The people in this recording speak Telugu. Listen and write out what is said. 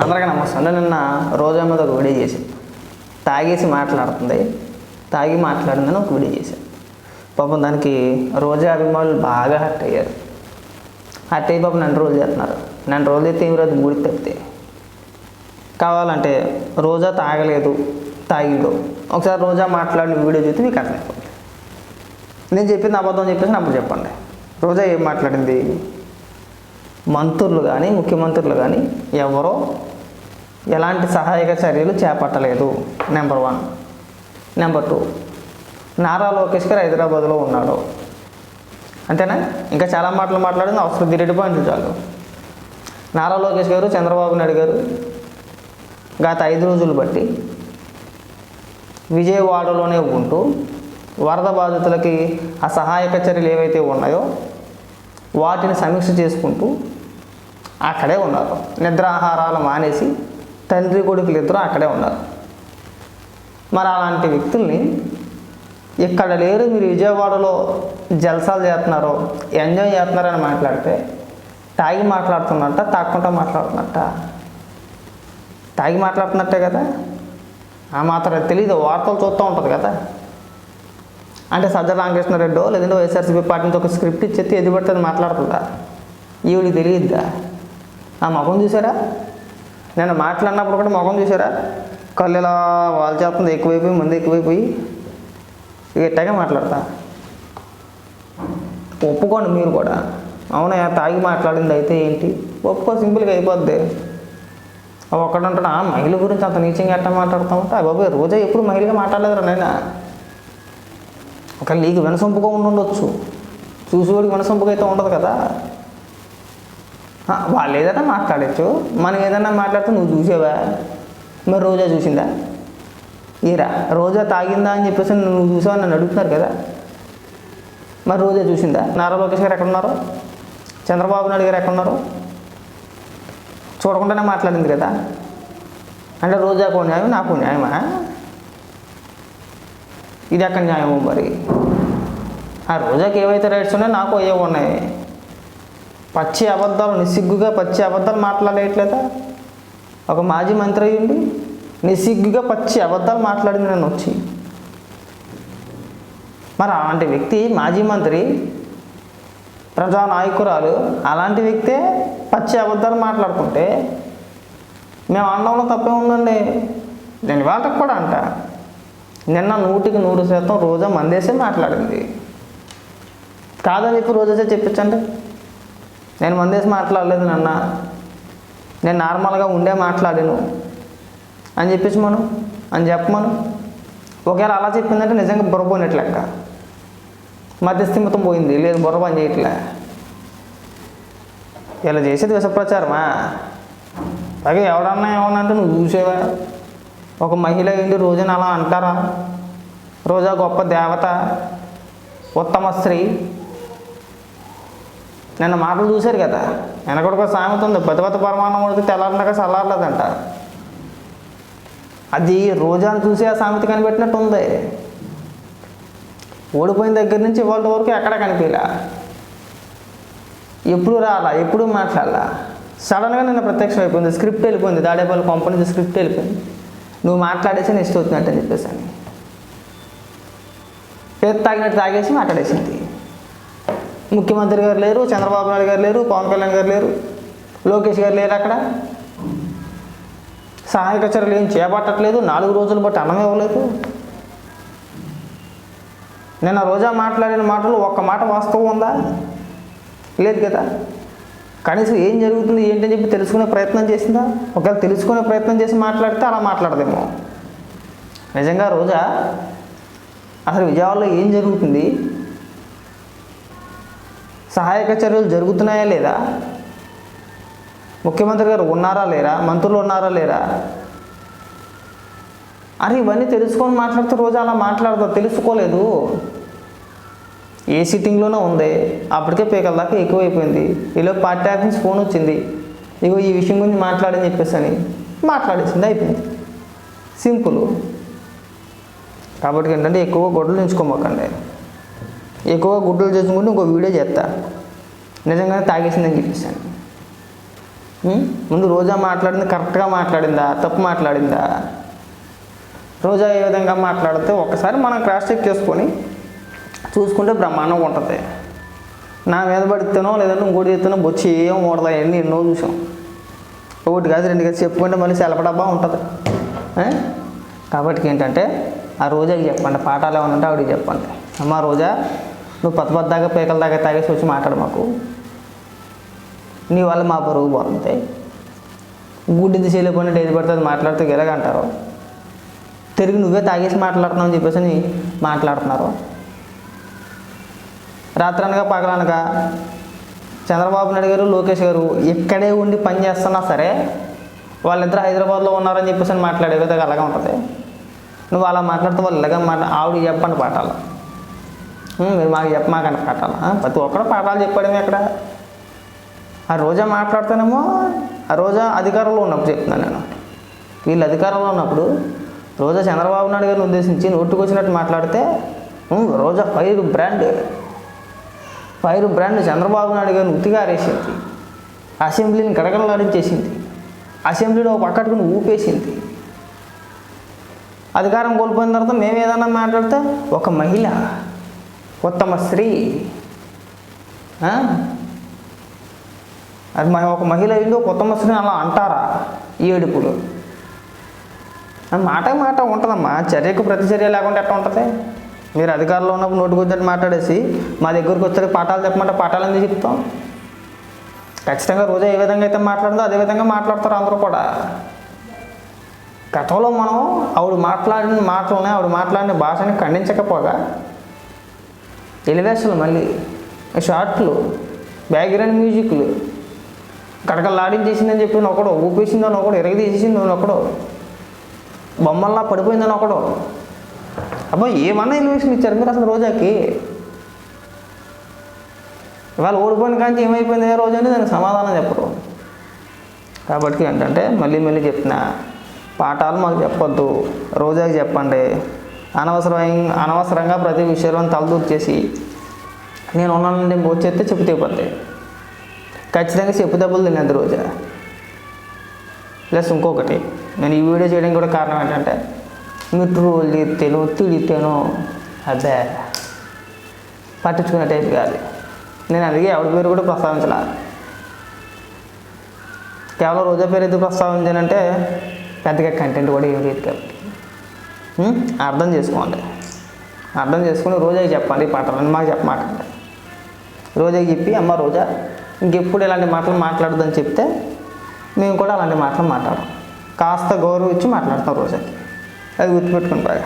అందరికీ నమస్తే నిన్న రోజా మీద ఒక వీడియో చేశాను. తాగేసి మాట్లాడుతుంది. తాగి మాట్లాడిందని ఒక వీడియో చేశాను. పాపం దానికి రోజా అభిమానులు బాగా హర్ట్ అయ్యారు. హర్ట్ అయ్యి పాపం నన్ను రోజు చేస్తున్నారు. నన్ను రోజు అయితే ఏమి మూడి తప్పితే. కావాలంటే రోజా తాగలేదు తాగిండు. ఒకసారి రోజా మాట్లాడిన వీడియో చూస్తే మీకు అర్థమైపోతుంది. నేను చెప్పింది అబద్ధం చెప్పేసి అప్పుడు చెప్పండి. రోజా ఏం మాట్లాడింది? మంత్రులు కానీ ముఖ్యమంత్రులు కానీ ఎవరో ఎలాంటి సహాయక చర్యలు చేపట్టలేదు. Number one number two Nara Lokesh గారు హైదరాబాద్లో ఉన్నాడు. అంతేనా? ఇంకా చాలా మాటలు మాట్లాడింది. అవసరం దిరెడ్డి పాయింట్లు చాలు. నారా లోకేష్ గారు చంద్రబాబు నాయుడు గారు గత ఐదు రోజులు బట్టి విజయవాడలోనే ఉంటూ వరద బాధితులకి ఆ సహాయక చర్యలు ఏవైతే ఉన్నాయో వాటిని సమీక్ష చేసుకుంటూ అక్కడే ఉన్నారు. నిద్రాహారాలు మానేసి తండ్రి కొడుకులు ఇద్దరు అక్కడే ఉన్నారు. మరి అలాంటి వ్యక్తుల్ని ఇక్కడ లేరు మీరు విజయవాడలో జల్సాలు చేస్తున్నారు ఎంజాయ్ చేస్తున్నారని మాట్లాడితే తాగి మాట్లాడుతున్నట్ట తాక్కుంటా మాట్లాడుతున్నట్ట. తాగి మాట్లాడుతున్నట్టే కదా? ఆ మాత్రం తెలియదు వార్తలు చూస్తూ ఉంటుంది కదా? అంటే సజ్జ రామకృష్ణారెడ్డో లేదంటే వైఎస్ఆర్సీపీ పార్టీ నుంచి ఒక స్క్రిప్ట్ ఇచ్చేస్తే ఎది పడితే మాట్లాడుతుందా? ఈవిడికి తెలియద్దా? ఆ మగం చూసారా? నేను మాట్లాడినప్పుడు కూడా ముఖం చూసారా? కళ్ళు ఇలా వాళ్ళు చేస్తుంది ఎక్కువైపోయి ముందు ఎక్కువైపోయి. ఇక ఇట్టగా మాట్లాడతా. ఒప్పుకోండి మీరు కూడా. అవునా తాగి మాట్లాడింది అయితే ఏంటి? ఒప్పుకో సింపుల్గా అయిపోద్ది. ఒక్కడంటాడు ఆ మహిళ గురించి అంత నీచంగా ఎట్ట మాట్లాడుతామంటే ఆ బాబు రోజా ఎప్పుడు మహిళగా మాట్లాడలేదురా నేను ఒక నీకు వినసొంపుగా ఉండి ఉండొచ్చు చూసేవాడికి వినసొంపుగా అయితే ఉండదు కదా. వాళ్ళు ఏదైనా మాట్లాడచ్చు. మనం ఏదైనా మాట్లాడితే నువ్వు చూసావా? మరి రోజా చూసిందా? ఈరా రోజా తాగిందా అని చెప్పేసి నువ్వు చూసావా నన్ను అడుగుతున్నారు కదా. మరి రోజా చూసిందా? నారా లోకేష్ గారు ఎక్కడ ఉన్నారు చంద్రబాబు నాయుడు గారు ఎక్కడ ఉన్నారు చూడకుండానే మాట్లాడింది కదా. అంటే రోజాకు న్యాయం నాకు న్యాయమా? ఇది ఎక్కడ న్యాయము మరి? ఆ రోజాకి ఏవైతే రైట్స్ ఉన్నాయో నాకు అయ్యే ఉన్నాయి. పచ్చి అబద్ధాలు నిస్సిగ్గుగా పచ్చి అబద్ధాలు మాట్లాడేయట్లేదా ఒక మాజీ మంత్రి అయ్యండి నిస్సిగ్గుగా పచ్చి అబద్ధాలు మాట్లాడింది నన్ను వచ్చి. మరి అలాంటి వ్యక్తి మాజీ మంత్రి ప్రజా నాయకురాలు అలాంటి వ్యక్తే పచ్చి అబద్ధాలు మాట్లాడుకుంటే మేము అనడంలో తప్పే ఉందండి. నేను వాళ్ళకి కూడా అంట. నిన్న నూటికి నూరు శాతం రోజా మందేసే మాట్లాడింది. కాదని చెప్పి రోజా చెప్పించండి నేను మందేసి మాట్లాడలేదు నాన్న. నేను నార్మల్గా ఉండే మాట్లాడాను. అని చెప్పేసి మనం అని చెప్పమను. ఒకవేళ అలా చెప్పిందంటే నిజంగా బుర్రపోయినట్లు లెక్క మధ్యస్థిమితం పోయింది లేదు బుర్ర పని చేయట్లే. ఇలా చేసేది విషప్రచారమా? పైగా ఎవడన్నా ఏమన్నంటే నువ్వు చూసేవా? ఒక మహిళ ఏంటి రోజున అలా అంటారా? రోజా గొప్ప దేవత ఉత్తమ స్త్రీ నిన్న మాటలు చూశారు కదా. వెనకడొక సామెత ఉంది బతిబత పరమాణం ఉడికి తెల్లారినాక చల్లారలేదంట. అది రోజాను చూసి ఆ సామెత కనిపెట్టినట్టు ఉంది. ఓడిపోయిన దగ్గర నుంచి ఇవాళ వరకు ఎక్కడ కనిపించలా? ఎప్పుడు రాలా? ఎప్పుడు మాట్లాడాలా? సడన్గా నిన్న ప్రత్యక్షం అయిపోయింది. స్క్రిప్ట్ వెళ్ళిపోయింది. దాడేపల్లి పంప నుంచి స్క్రిప్ట్ వెళ్ళిపోయింది. నువ్వు మాట్లాడేసి నేను ఇష్టం వచ్చినట్టు అని చెప్పేసి అని. పేరు తాగినట్టు తాగేసి మాట్లాడేసింది. ముఖ్యమంత్రి గారు లేరు చంద్రబాబు నాయుడు గారు లేరు పవన్ కళ్యాణ్ గారు లేరు. లోకేష్ గారు లేరు అక్కడ? సహాయక చర్యలు ఏం చేపట్టట్లేదు నాలుగు రోజులు బట్టి అన్నం ఇవ్వలేదు. నిన్న రోజా మాట్లాడిన మాటలు ఒక్క మాట వాస్తవం ఉందా? లేదు కదా. కనీసం ఏం జరుగుతుంది ఏంటని చెప్పి తెలుసుకునే ప్రయత్నం చేసిందా? ఒకవేళ తెలుసుకునే ప్రయత్నం చేసి మాట్లాడితే అలా మాట్లాడదేమో. నిజంగా రోజా అసలు విజయవాడలో ఏం జరుగుతుంది? సహాయక చర్యలు జరుగుతున్నాయా లేదా? ముఖ్యమంత్రి గారు ఉన్నారా లేరా? మంత్రులు ఉన్నారా లేరా? అరే ఇవన్నీ తెలుసుకొని మాట్లాడితే రోజు అలా మాట్లాడదు తెలుసుకోలేదు. ఏ సిట్టింగ్లోనే ఉంది. అప్పటికే పీకల దాకా ఎక్కువైపోయింది. ఈలో పార్టీ ఆఫీస్ ఫోన్ వచ్చింది. ఇగో ఈ విషయం గురించి మాట్లాడని చెప్పేసి అని మాట్లాడేసింది అయిపోయింది. సింపుల్. కాబట్టి ఏంటంటే ఎక్కువ గొడవలు ఉంచుకోమాకండి ఎక్కువ గుడ్డలు చేసుకుంటే ఇంకో వీడియో చేస్తా. నిజంగానే తాగేసిందని చెప్పేసాను ముందు రోజా మాట్లాడింది కరెక్ట్గా మాట్లాడిందా? తప్పు మాట్లాడిందా? రోజా ఏ విధంగా మాట్లాడితే ఒకసారి మనం క్రాస్ చెక్ చేసుకొని చూసుకుంటే బ్రహ్మాండంగా ఉంటుంది. నా మీద పడితేనో లేదంటే ఇంకోటి చెప్తేనో బొచ్చి ఏం ఓడదా ఎన్నో చూసాం. ఒకటి కాదు రెండు కాదు చెప్పుకుంటే మళ్ళీ సెలపడబ్బా ఉంటుంది. కాబట్టి ఏంటంటే ఆ రోజాకి చెప్పండి పాఠాలు ఏమైనా ఉంటే ఆవిడకి చెప్పండి. అమ్మ రోజా నువ్వు పత్త పద్ద దాకా పీకల దాకా తాగేసి వచ్చి మాట్లాడు మాకు. నీ వల్ల మా పరుగు పోతుంది గుడ్డిది చేయలేకుండా ఏది పడుతుంది అది మాట్లాడితే ఎలాగంటారు తిరిగి నువ్వే తాగేసి మాట్లాడుతున్నావు అని చెప్పేసి మాట్లాడుతున్నారు. మాట్లాడుతున్నారు రాత్రనగా పగలనగా చంద్రబాబు నాయుడు గారు లోకేష్ గారు ఇక్కడే ఉండి పని చేస్తున్నా సరే వాళ్ళిద్దరు హైదరాబాద్లో ఉన్నారని చెప్పేసి మాట్లాడే విధంగా అలాగే ఉంటుంది. నువ్వు అలా మాట్లాడితే వాళ్ళు ఇలాగ మాట ఆవిడ చెప్పండి పాఠాలు. మీరు మాకు చెప్పమాకండి పాఠాలు ప్రతి ఒక్కరు పాఠాలు చెప్పడమే ఎక్కడ? ఆ రోజా మాట్లాడుతానేమో ఆ రోజా అధికారంలో ఉన్నప్పుడు చెప్తున్నాను నేను. వీళ్ళు అధికారంలో ఉన్నప్పుడు రోజా చంద్రబాబు నాయుడు గారిని ఉద్దేశించి నోటుకు వచ్చినట్టు మాట్లాడితే Roja fire brand fire brand Chandrababu Naidu గారిని ఉతిగారేసింది అసెంబ్లీని గడగడలాడించేసింది అసెంబ్లీలో ఒక పక్కట్టుకుని ఊపేసింది. అధికారం కోల్పోయిన తర్వాత మేము ఏదన్నా మాట్లాడితే ఒక మహిళ ఉత్తమ స్త్రీ. అది మన ఒక మహిళ అయింది ఒక ఉత్తమ స్త్రీ అలా అంటారా ఈ ఏడుపులు? మాట మాట ఉంటుందమ్మా. చర్యకు ప్రతిచర్య లేకుండా ఎట్లా ఉంటుంది? మీరు అధికారంలో ఉన్నప్పుడు నోటుకు మాట్లాడేసి మా దగ్గరకు వచ్చారు పాఠాలు చెప్పమంటే పాఠాలు ఎందుకు చెప్తాం? ఖచ్చితంగా రోజా ఏ విధంగా అయితే మాట్లాడిందో అదే విధంగా మాట్లాడతారు అందరూ కూడా. గతంలో మనం ఆవిడ మాట్లాడిన మాటలని ఆవిడ మాట్లాడిన భాషని ఖండించకపోగా ఎలివేషన్లు మళ్ళీ షార్ట్లు బ్యాక్గ్రౌండ్ మ్యూజిక్లు. కడకలాడించేసిందని చెప్పి ఒకడు ఊపేసిందని ఒకడు ఎరగదీసేసిందని ఒకడు బొమ్మల్లా పడిపోయిందని ఒకడు. అబ్బా ఏమన్నా ఎలివేషన్ ఇచ్చారు మీరు అసలు రోజాకి? ఇవాళ ఓడిపోయిన కానీ ఏమైపోయింది ఏ రోజు అని దానికి సమాధానం చెప్పరు. కాబట్టి ఏంటంటే మళ్ళీ మళ్ళీ చెప్తున్నా పాఠాలు మాకు చెప్పొద్దు రోజాకి చెప్పండి. అనవసరమైన అనవసరంగా ప్రతి విషయంలో తలదూర్చేసి నేను ఉన్నానంటే చేస్తే చెప్పు తెగిపోతాయి ఖచ్చితంగా చెప్పు దెబ్బలు తినేది రోజా. ప్లస్ ఇంకొకటి నేను ఈ వీడియో చేయడానికి కూడా కారణం ఏంటంటే మీరు ట్రోల్ తిడితేనో తిడితేను అదే పట్టించుకునే టైప్ కాదు. నేను అందుకే ఎవరి పేరు కూడా ప్రస్తావించలా. కేవలం రోజా పేరు ఎందుకు ప్రస్తావించానంటే పెద్దగా కంటెంట్ కూడా ఏం లేదు అర్థం చేసుకోండి. అర్థం చేసుకుని రోజాకి చెప్పండి ఈ మాకు చెప్పమాకండి. రోజాకి చెప్పి అమ్మ రోజా ఇంకెప్పుడు ఇలాంటి మాటలు మాట్లాడదని చెప్తే మేము కూడా అలాంటి మాటలు మాట్లాడము కాస్త గౌరవం ఇచ్చి మాట్లాడతాం రోజాకి. అది గుర్తుపెట్టుకుని బాగా.